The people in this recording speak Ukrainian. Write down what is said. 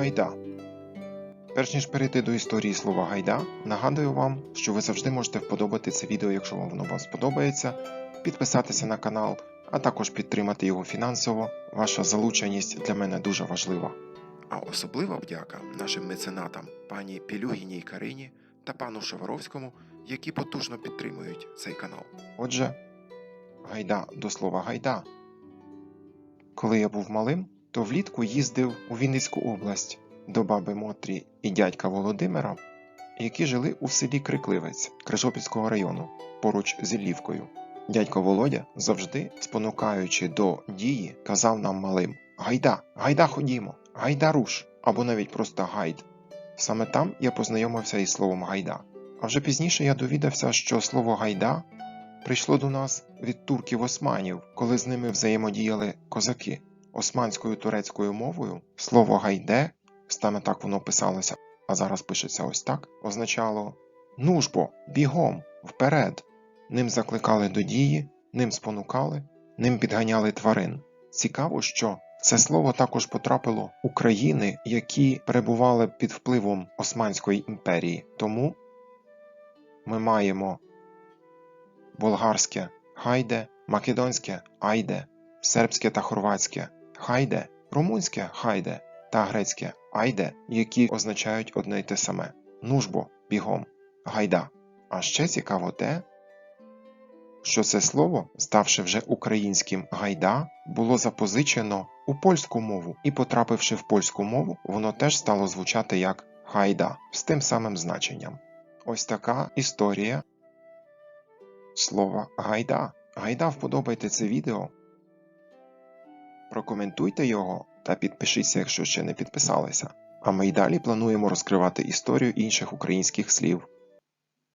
Гайда. Перш ніж перейти до історії слова гайда, нагадую вам, що ви завжди можете вподобати це відео, якщо воно вам сподобається, підписатися на канал, а також підтримати його фінансово. Ваша залученість для мене дуже важлива. А особлива вдяка нашим меценатам пані Пілюгіній Карині та пану Шаваровському, які потужно підтримують цей канал. Отже, гайда до слова гайда. Коли я був малим, то влітку їздив у Вінницьку область до баби Мотрі і дядька Володимира, які жили у селі Крикливець Крижопільського району поруч з Іллівкою. Дядько Володя завжди, спонукаючи до дії, казав нам малим: Гайда, гайда ходімо, гайда руш, або навіть просто гайд. Саме там я познайомився із словом гайда. А вже пізніше я довідався, що слово гайда прийшло до нас від турків османів, коли з ними взаємодіяли козаки. Османською турецькою мовою слово гайде, саме так воно писалося, а зараз пишеться ось так, означало нужбо, бігом, вперед. Ним закликали до дії, ним спонукали, ним підганяли тварин. Цікаво, що це слово також потрапило у країни, які перебували під впливом Османської імперії. Тому ми маємо болгарське хайде, македонське айде, сербське та хорватське хайде, румунське хайде та грецьке айде, які означають одне й те саме нужбо, бігом, гайда. А ще цікаво те, що це слово, ставши вже українським гайда, було запозичено у польську мову, і, потрапивши в польську мову, воно теж стало звучати як гайда з тим самим значенням. Ось така історія слова гайда. Гайда вподобайте це відео, прокоментуйте його та підпишіться, якщо ще не підписалися. А ми й далі плануємо розкривати історію інших українських слів